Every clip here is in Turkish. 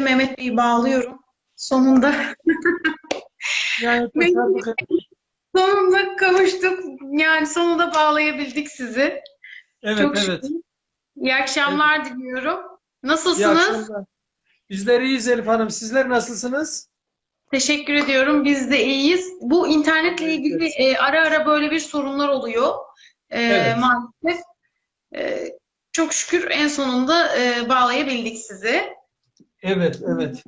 şekilde Mehmet Bey'i bağlıyorum. Sonunda Yani sonunda kavuştuk. Yani sonunda bağlayabildik sizi. Evet, Çok evet. şükür. İyi akşamlar diliyorum. İyi Nasılsınız? akşamlar. Bizler iyiyiz Elif Hanım. Sizler nasılsınız? Teşekkür ediyorum. Biz de iyiyiz. Bu internetle Evet, ilgili evet. e, ara ara böyle bir sorunlar oluyor. E, Evet. maalesef. E, çok şükür en sonunda e, bağlayabildik sizi. Evet, evet.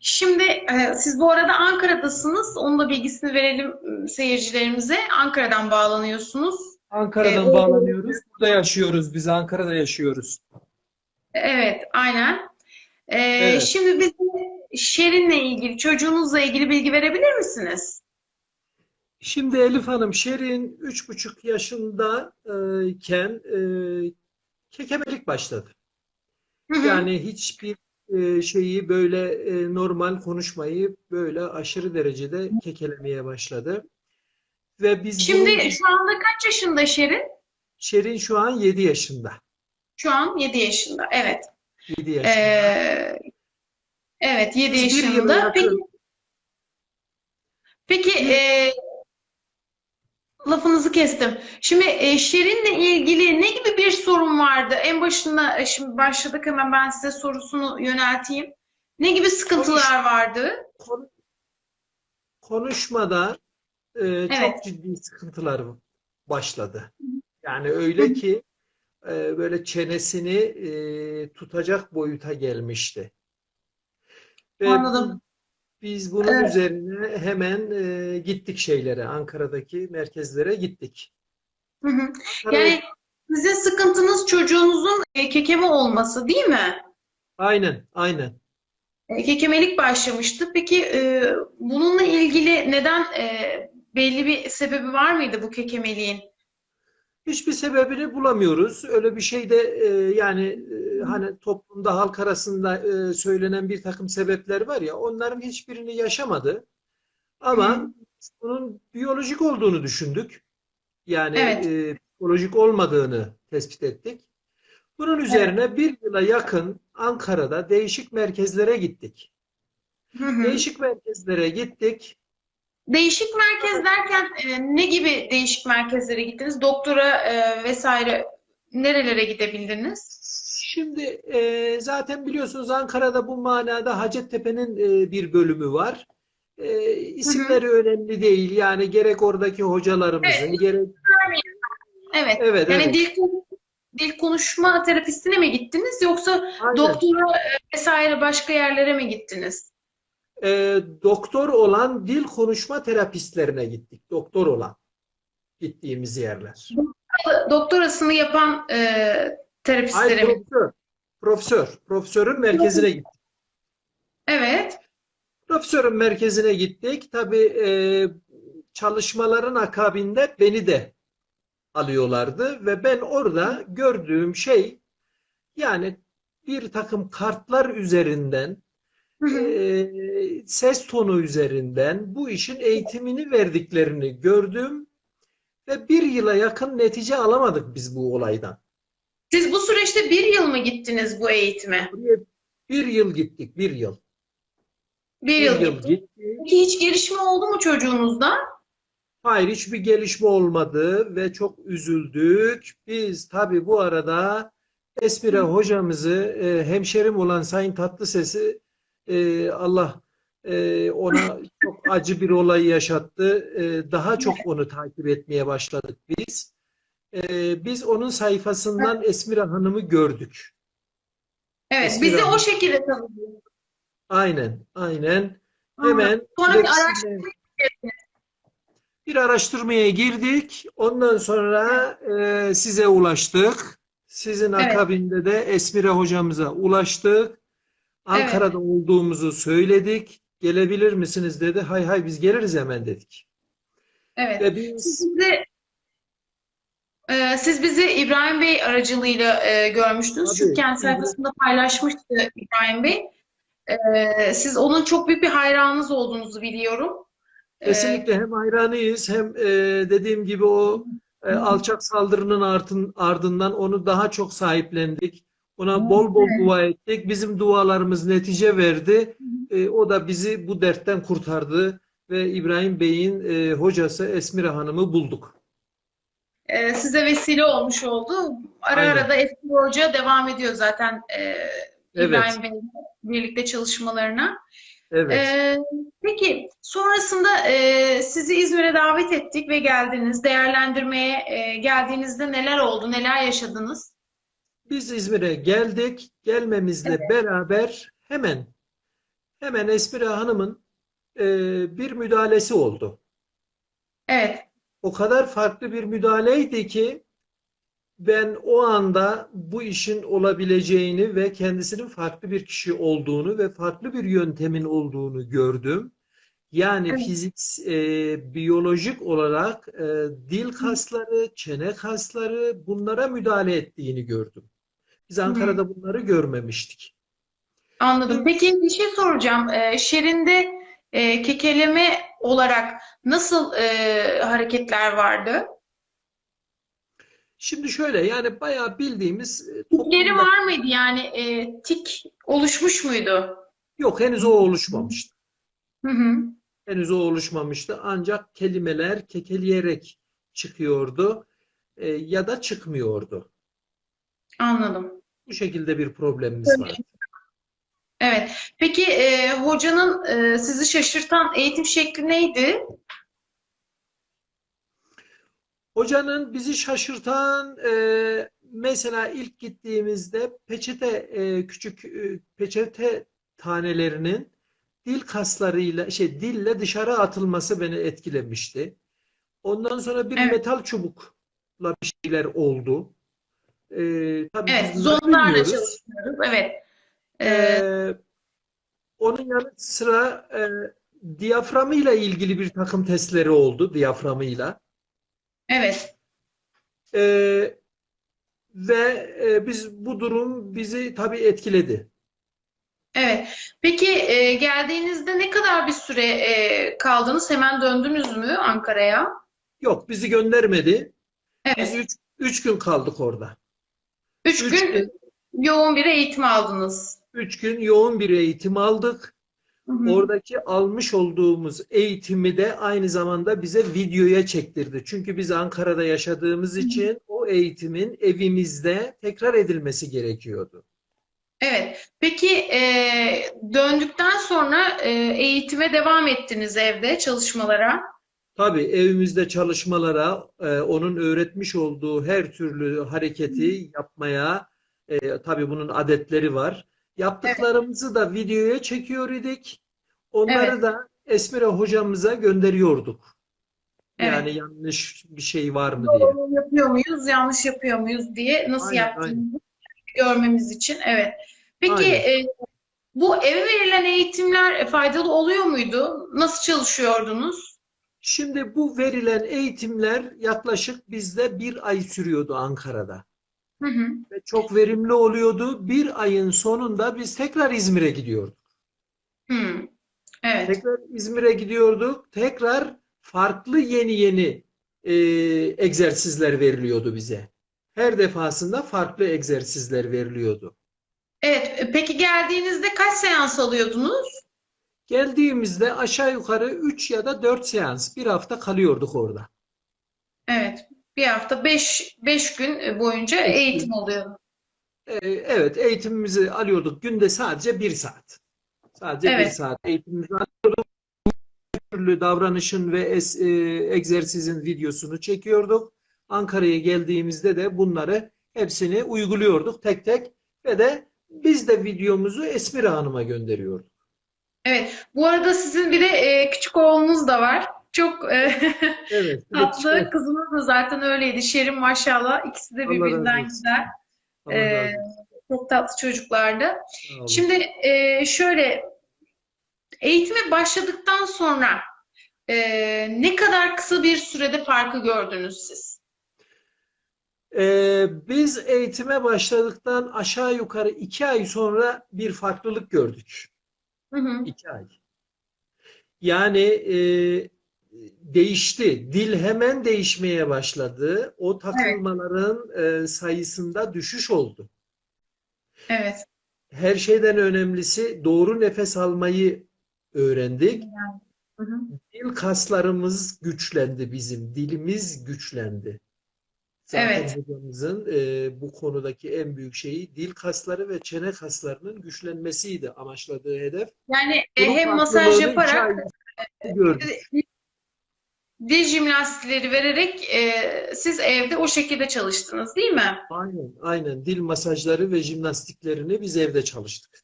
Şimdi e, siz bu arada Ankara'dasınız. Onun da bilgisini verelim e, seyircilerimize. Ankara'dan bağlanıyorsunuz. Ankara'dan Ee, bağlanıyoruz. Burada yaşıyoruz. Biz Ankara'da yaşıyoruz. Evet, aynen. E, Evet. Şimdi bize Şerin'le ilgili, çocuğunuzla ilgili bilgi verebilir misiniz? Şimdi Elif Hanım, Şerin üç buçuk yaşındayken e, kekemelik başladı. Hı hı. Yani hiçbir şeyi böyle e, normal konuşmayı böyle aşırı derecede kekelemeye başladı. Ve biz Şimdi şu anda kaç yaşında Şerin? Şerin şu an 7 yaşında. Şu an 7 yaşında. Evet. 7 yaşında. Ee, evet 7 Biz bir yıla yaşında. yakın- Peki, peki e, lafınızı kestim. Şimdi e, Şerin'le ilgili ne gibi bir sorun vardı? En başında e, şimdi başladık hemen ben size sorusunu yönelteyim. Ne gibi sıkıntılar vardı? Konu- konuşmada e, Evet. çok ciddi sıkıntılar başladı. Yani öyle ki e, böyle çenesini e, tutacak boyuta gelmişti. Ve Anladım. Biz bunun Evet. üzerine hemen e, gittik şeylere, Ankara'daki merkezlere gittik. Hı hı. Yani sizin sıkıntınız çocuğunuzun e, kekeme olması değil mi? aynen, aynen. E, Kekemelik başlamıştı. Peki e, bununla ilgili neden e, belli bir sebebi var mıydı bu kekemeliğin? Hiçbir sebebini bulamıyoruz. Öyle bir şey de e, yani e, hani toplumda halk arasında e, söylenen bir takım sebepler var ya onların hiçbirini yaşamadı. Ama Hı. bunun biyolojik olduğunu düşündük. Yani Evet. e, psikolojik olmadığını tespit ettik. Bunun üzerine bir yıla yakın Ankara'da değişik merkezlere gittik. Hı hı. Değişik merkezlere gittik. Değişik merkez derken e, ne gibi değişik merkezlere gittiniz? Doktora e, vesaire nerelere gidebildiniz? Şimdi e, zaten biliyorsunuz Ankara'da bu manada Hacettepe'nin e, bir bölümü var. E, isimleri önemli değil. Yani gerek oradaki hocalarımızın, gerek Evet. evet Yani evet. dil dil konuşma terapistine mi gittiniz yoksa Aynen. doktora vesaire başka yerlere mi gittiniz? E, doktor olan dil konuşma terapistlerine gittik. Doktor olan gittiğimiz yerler. Doktorasını yapan e, Hayır terapistlere mi? profesör. Profesör. Profesörün merkezine gittik. Evet. Profesörün merkezine gittik. Tabii e, çalışmaların akabinde beni de alıyorlardı ve ben orada gördüğüm şey yani bir takım kartlar üzerinden e, ses tonu üzerinden bu işin eğitimini verdiklerini gördüm ve bir yıla yakın netice alamadık biz bu olaydan. Siz bu süreçte bir yıl mı gittiniz bu eğitime? Buraya bir yıl gittik, bir yıl. Bir Bir yıl yıl gittik. Peki hiç gelişme oldu mu çocuğunuzda? Hayır hiçbir gelişme olmadı ve çok üzüldük. Biz tabii bu arada Esmire hocamızı e, hemşerim olan Sayın Tatlıses'i e, Allah e, ona çok acı bir olay yaşattı. E, daha çok onu takip etmeye başladık biz. E, biz onun sayfasından Esmire Hanım'ı gördük. Evet, Esmir biz de Hanım. o şekilde tanıdık. Aynen, aynen. Hemen Sonra bir hepsine- araştırma Bir araştırmaya girdik. Ondan sonra e, size ulaştık. Sizin Evet. akabinde de Esmire hocamıza ulaştık. Ankara'da olduğumuzu söyledik. Gelebilir misiniz dedi. Hay hay biz geliriz hemen dedik. Evet. Ve biz Siz bizi, e, siz bizi İbrahim Bey aracılığıyla e, görmüştünüz. Tabii. Çünkü kendi sayfasında paylaşmıştı İbrahim Bey. E, siz onun çok büyük bir hayranınız olduğunuzu biliyorum. E, kesinlikle hem hayranıyız hem e, dediğim gibi o e, alçak saldırının artın, ardından onu daha çok sahiplendik. Ona bol bol dua ettik. Bizim dualarımız netice verdi. E, o da bizi bu dertten kurtardı ve İbrahim Bey'in e, hocası Esmire Hanım'ı bulduk. Ee, size vesile olmuş oldu. Ara Aynen. ara da Eski Hoca devam ediyor zaten e, Evet. İbrahim Bey'le birlikte çalışmalarına. Evet. Ee, peki sonrasında e, sizi İzmir'e davet ettik ve geldiniz. Değerlendirmeye e, geldiğinizde neler oldu, neler yaşadınız? Biz İzmir'e geldik. Gelmemizle beraber hemen hemen Esmire Hanım'ın e, bir müdahalesi oldu. Evet, O kadar farklı bir müdahaleydi ki ben o anda bu işin olabileceğini ve kendisinin farklı bir kişi olduğunu ve farklı bir yöntemin olduğunu gördüm. Yani Evet. fizik, e, biyolojik olarak e, dil kasları, çene kasları bunlara müdahale ettiğini gördüm. Biz Ankara'da bunları görmemiştik. anladım. Peki bir şey soracağım. Ee, şerinde e, kekeleme olarak nasıl e, hareketler vardı? Şimdi şöyle yani bayağı bildiğimiz e, Tikleri toplumda- var mıydı? Yani e, tik oluşmuş muydu? yok henüz o oluşmamıştı. Hı hı. Henüz o oluşmamıştı. Ancak kelimeler kekeleyerek çıkıyordu e, ya da çıkmıyordu. Anladım. Bu şekilde bir problemimiz var. Evet. Peki e, hocanın e, sizi şaşırtan eğitim şekli neydi? Hocanın bizi şaşırtan e, mesela ilk gittiğimizde peçete e, küçük e, peçete tanelerinin dil kaslarıyla şey dille dışarı atılması beni etkilemişti. Ondan sonra bir Evet. metal çubukla bir şeyler oldu. E, tabii Evet, zonlarla çalışıyoruz. Evet. E, Ee, onun yanı sıra e, diyaframıyla ilgili bir takım testleri oldu diyaframıyla. evet. Ee, ve e, biz bu durum bizi tabii etkiledi. Evet. Peki e, geldiğinizde ne kadar bir süre e, kaldınız? Hemen döndünüz mü Ankara'ya? Yok bizi göndermedi. Biz Evet. üç, üç gün kaldık orada. Üç Üç gün gün, yoğun bir eğitim aldınız. Üç gün yoğun bir eğitim aldık. Hı hı. Oradaki almış olduğumuz eğitimi de aynı zamanda bize videoya çektirdi. Çünkü biz Ankara'da yaşadığımız için o eğitimin evimizde tekrar edilmesi gerekiyordu. Evet. Peki e, döndükten sonra e, eğitime devam ettiniz evde çalışmalara. Tabii evimizde çalışmalara, e, onun öğretmiş olduğu her türlü hareketi yapmaya, e, tabii bunun adetleri var. Yaptıklarımızı da videoya çekiyor idik. Onları Evet. da Esmire hocamıza gönderiyorduk. Evet. Yani yanlış bir şey var mı diye. Doğru yapıyor muyuz, yanlış yapıyor muyuz diye nasıl Aynen, yaptığımızı görmemiz için. Evet. Peki Aynen. e, bu eve verilen eğitimler faydalı oluyor muydu? Nasıl çalışıyordunuz? Şimdi bu verilen eğitimler yaklaşık bizde bir ay sürüyordu Ankara'da. Hı hı. Ve çok verimli oluyordu. Bir ayın sonunda biz tekrar İzmir'e gidiyorduk. Hı. Evet. Tekrar İzmir'e gidiyorduk. Tekrar farklı yeni yeni e, egzersizler veriliyordu bize. Her defasında farklı egzersizler veriliyordu. Evet. e, Peki geldiğinizde kaç seans alıyordunuz? Geldiğimizde aşağı yukarı 3 ya da 4 seans bir hafta kalıyorduk orada. Evet. Bir hafta, beş, beş gün boyunca Beş gün. eğitim oluyor. E, evet eğitimimizi alıyorduk. Günde sadece bir saat. Sadece bir Evet. saat eğitimimizi alıyorduk. Türlü davranışın ve es- e, egzersizin videosunu çekiyorduk. Ankara'ya geldiğimizde de bunları hepsini uyguluyorduk tek tek ve de biz de videomuzu Esmire Hanım'a gönderiyorduk. Evet. Bu arada sizin bir de e, küçük oğlunuz da var. Çok e, Evet. tatlı. Kızımız da zaten öyleydi. Şerin maşallah. İkisi de Allah birbirinden güzel. Allah Ee. Çok tatlı çocuklardı. Olun. Şimdi e, şöyle eğitime başladıktan sonra e, ne kadar kısa bir sürede farkı gördünüz siz? Ee, biz eğitime başladıktan aşağı yukarı iki ay sonra bir farklılık gördük. Hı hı. İki ay. Yani e, değişti. Dil hemen değişmeye başladı. O takılmaların e, sayısında düşüş oldu. Evet. Her şeyden önemlisi doğru nefes almayı öğrendik. Hı hı. Dil kaslarımız güçlendi bizim. Dilimiz güçlendi. Zaten Evet. hocamızın e, bu konudaki en büyük şeyi dil kasları ve çene kaslarının güçlenmesiydi amaçladığı hedef. Yani e, hem masaj yaparak ay gördük. Dil jimnastikleri vererek e, siz evde o şekilde çalıştınız değil mi? Aynen, aynen. Dil masajları ve jimnastiklerini biz evde çalıştık.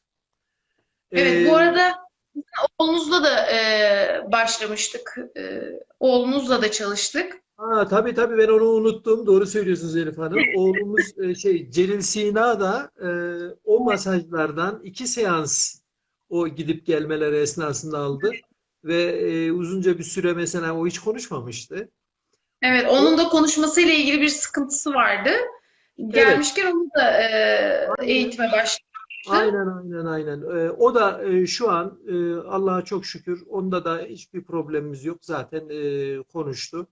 Evet, Ee, bu arada oğlunuzla da e, başlamıştık. E, oğlunuzla da çalıştık. Ha, tabii tabii ben onu unuttum. Doğru söylüyorsunuz Elif Hanım. Oğlumuz e, şey Celil Sina da e, o masajlardan iki seans o gidip gelmeleri esnasında aldı. Ve e, uzunca bir süre mesela o hiç konuşmamıştı. Evet, onun da konuşmasıyla ilgili bir sıkıntısı vardı. Gelmişken onu da e, eğitime başladık. Aynen aynen aynen. E, o da e, şu an e, Allah'a çok şükür onda da hiçbir problemimiz yok. Zaten e, konuştu.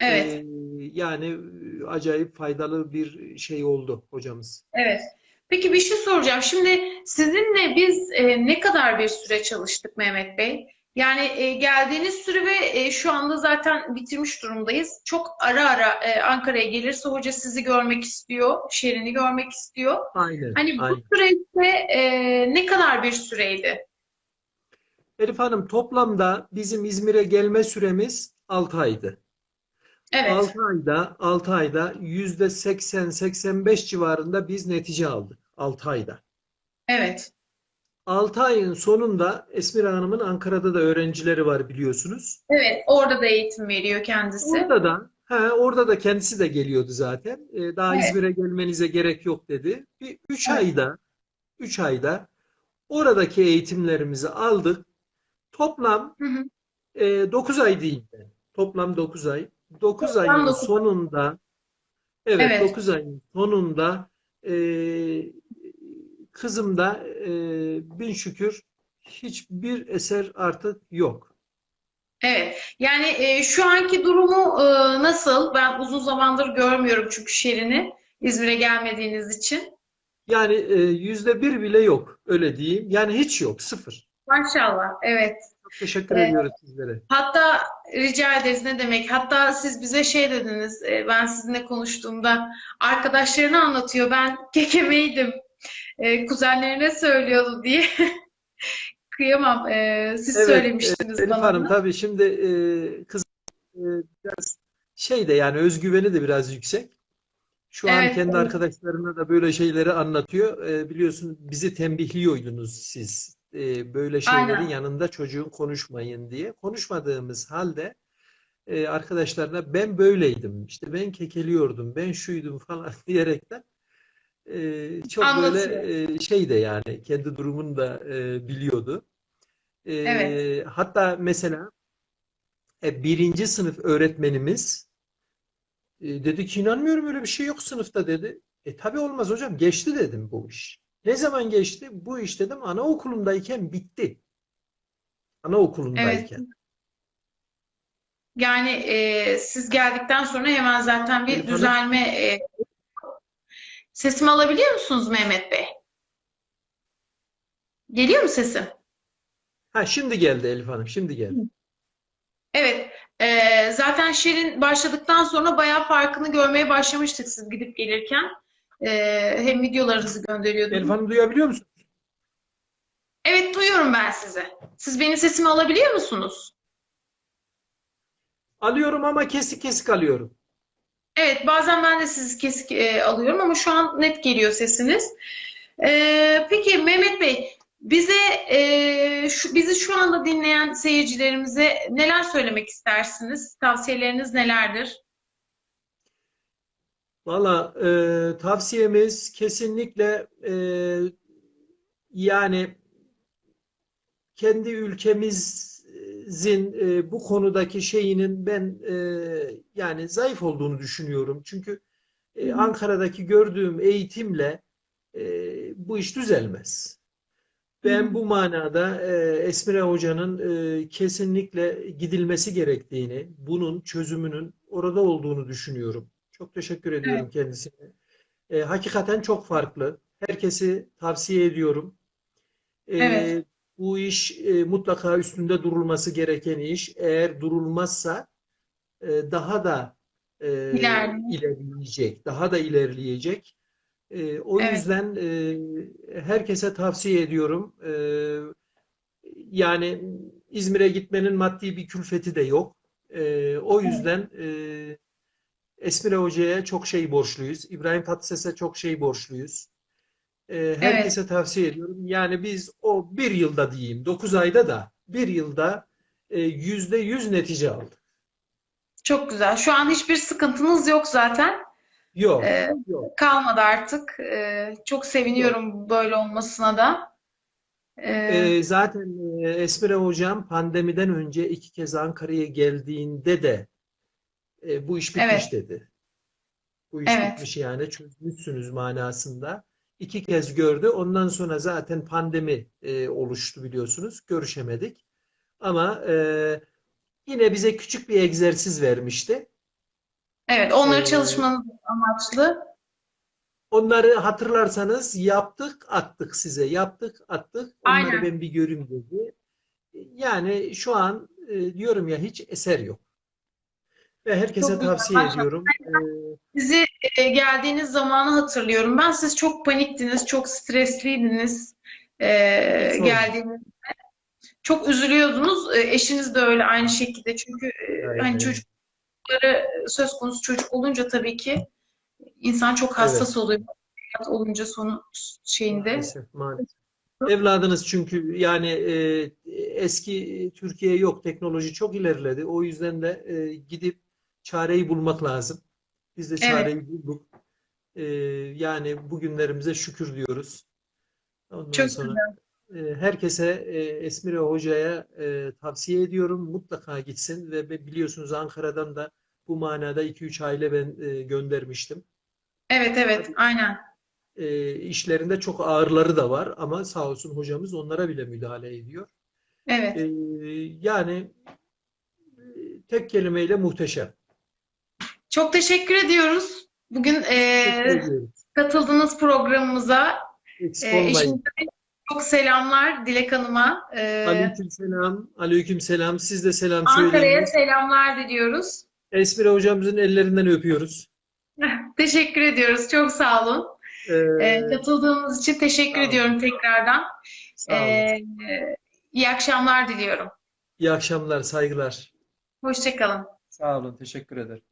Evet. E, yani e, acayip faydalı bir şey oldu hocamız. Evet. Peki bir şey soracağım. Şimdi sizinle biz e, ne kadar bir süre çalıştık Mehmet Bey? Yani e, geldiğiniz süre ve e, şu anda zaten bitirmiş durumdayız. Çok ara ara e, Ankara'ya gelirse hoca sizi görmek istiyor, Şerin'i görmek istiyor. Aynen. Hani bu aynen. süreçte e, ne kadar bir süreydi? Elif Hanım toplamda bizim İzmir'e gelme süremiz 6 aydı. Evet. 6 ayda 6 ayda %80-85 civarında biz netice aldık 6 ayda. Evet. 6 ayın sonunda Esmira Hanım'ın Ankara'da da öğrencileri var biliyorsunuz. Evet. Orada da eğitim veriyor kendisi. Orada da he, orada da kendisi de geliyordu zaten. Ee, daha Evet. İzmir'e gelmenize gerek yok dedi. Bir 3 Evet. ayda 3 ayda oradaki eğitimlerimizi aldık. Toplam Hı hı. E, 9 ay diyeyim ben. Toplam 9 ay. 9 Toplam ayın dokuz ay. sonunda evet, Evet. 9 ayın sonunda e, kızımda e, bin şükür hiçbir eser artık yok. Evet. Yani e, şu anki durumu e, nasıl? Ben uzun zamandır görmüyorum çünkü Şerin'i İzmir'e gelmediğiniz için. Yani e, yüzde bir bile yok öyle diyeyim. Yani hiç yok sıfır. Maşallah. Evet. Çok teşekkür Evet. ediyoruz sizlere. Hatta rica ederiz ne demek? Hatta siz bize şey dediniz. e, ben sizinle konuştuğumda arkadaşlarına anlatıyor. Ben kekemeydim. E, kuzenlerine söylüyordu diye. Kıyamam. E, siz Evet, söylemiştiniz Elif bana Hanım tabii şimdi e, kız e, biraz şey de yani özgüveni de biraz yüksek. Şu an Evet, kendi evet. arkadaşlarına da böyle şeyleri anlatıyor. E, biliyorsun bizi tembihliyordunuz siz. E, böyle şeylerin Aynen. yanında çocuğun konuşmayın diye. Konuşmadığımız halde e, arkadaşlarına ben böyleydim. işte ben kekeliyordum, ben şuydum falan diyerekten e, çok böyle Anlatıyor. e, şey de yani kendi durumunu da e, biliyordu. E, Evet. hatta mesela e, birinci sınıf öğretmenimiz e, dedi ki inanmıyorum öyle bir şey yok sınıfta dedi. E tabii olmaz hocam geçti dedim bu iş. Ne zaman geçti? Bu iş dedim anaokulundayken bitti. Anaokulundayken. Yani e, siz geldikten sonra hemen zaten bir Hanım. düzelme e, sesimi alabiliyor musunuz Mehmet Bey? Geliyor mu sesim? Ha şimdi geldi Elif Hanım şimdi geldi. Evet. e, zaten Şirin başladıktan sonra bayağı farkını görmeye başlamıştık siz gidip gelirken. E, hem videolarınızı gönderiyordunuz. Elif Hanım duyabiliyor musun? Evet duyuyorum ben sizi. Siz benim sesimi alabiliyor musunuz? Alıyorum ama kesik kesik alıyorum. Evet, bazen ben de sizi kesik e, alıyorum ama şu an net geliyor sesiniz. E, peki Mehmet Bey, bize e, şu, bizi şu anda dinleyen seyircilerimize neler söylemek istersiniz? Tavsiyeleriniz nelerdir? Valla e, tavsiyemiz kesinlikle e, yani kendi ülkemizin e, bu konudaki şeyinin ben e, yani zayıf olduğunu düşünüyorum. Çünkü e. Ankara'daki gördüğüm eğitimle e, bu iş düzelmez. Ben bu manada e, Esmire Hoca'nın e, kesinlikle gidilmesi gerektiğini, bunun çözümünün orada olduğunu düşünüyorum. Çok teşekkür ediyorum kendisine. E, hakikaten çok farklı. Herkesi tavsiye ediyorum. E, Evet. Bu iş e, mutlaka üstünde durulması gereken iş. Eğer durulmazsa e, daha da e, ilerleyecek, daha da ilerleyecek. E, o Evet. yüzden e, herkese tavsiye ediyorum. E, yani İzmir'e gitmenin maddi bir külfeti de yok. E, o yüzden e, Esmire Hoca'ya çok şey borçluyuz. İbrahim Tatlıses'e çok şey borçluyuz. E, herkese tavsiye ediyorum. Yani biz o bir yılda diyeyim, 9 ayda da bir yılda e, yüzde yüz netice aldık. Çok güzel. Şu an hiçbir sıkıntınız yok zaten. Yok, Ee, yok. kalmadı artık. Ee, çok seviniyorum böyle olmasına da. Ee, E, zaten e, Esmire Hocam pandemiden önce iki kez Ankara'ya geldiğinde de e, bu iş bitmiş Evet. dedi. Bu iş Evet. bitmiş yani çözmüşsünüz manasında. İki kez gördü. Ondan sonra zaten pandemi e, oluştu biliyorsunuz. Görüşemedik. Ama e, yine bize küçük bir egzersiz vermişti. evet, onları Ee, çalışmanız amaçlı. Onları hatırlarsanız yaptık attık size. Yaptık attık. Onları Aynen. ben bir göreyim dedi. Yani şu an e, diyorum ya hiç eser yok. Ve herkese Çok güzel, tavsiye maşallah. ediyorum. E, Sizi e, geldiğiniz zamanı hatırlıyorum. Ben siz çok paniktiniz, çok stresliydiniz e, geldiğinizde. Çok üzülüyordunuz. E, eşiniz de öyle aynı şekilde. Çünkü e, Aynen. hani çocukları söz konusu çocuk olunca tabii ki insan çok hassas oluyor. Hayat olunca sonu şeyinde. Maalesef, maalesef. Evladınız çünkü yani e, eski Türkiye yok. Teknoloji çok ilerledi. O yüzden de e, gidip çareyi bulmak lazım. Biz de Evet. çareyi bulduk. E, yani bugünlerimize şükür diyoruz. Ondan Çok sonra güzel. e, herkese e, Esmire Hoca'ya e, tavsiye ediyorum. Mutlaka gitsin ve biliyorsunuz Ankara'dan da bu manada 2-3 aile ben e, göndermiştim. Evet, evet, aynen. E, işlerinde çok ağırları da var ama sağ olsun hocamız onlara bile müdahale ediyor. Evet. E, yani e, tek kelimeyle muhteşem. Çok teşekkür ediyoruz. Bugün e, katıldığınız programımıza. E, çok selamlar Dilek Hanım'a. E, Aleykümselam. Aleykümselam. Siz de selam Ankara'ya söyleyiniz. selamlar diliyoruz. Esmire hocamızın ellerinden öpüyoruz. Teşekkür ediyoruz. Çok sağ olun. E, E, katıldığınız için teşekkür ediyorum tekrardan. sağ olun. E, iyi akşamlar diliyorum. İyi akşamlar, saygılar. Hoşçakalın. Sağ olun, teşekkür ederim.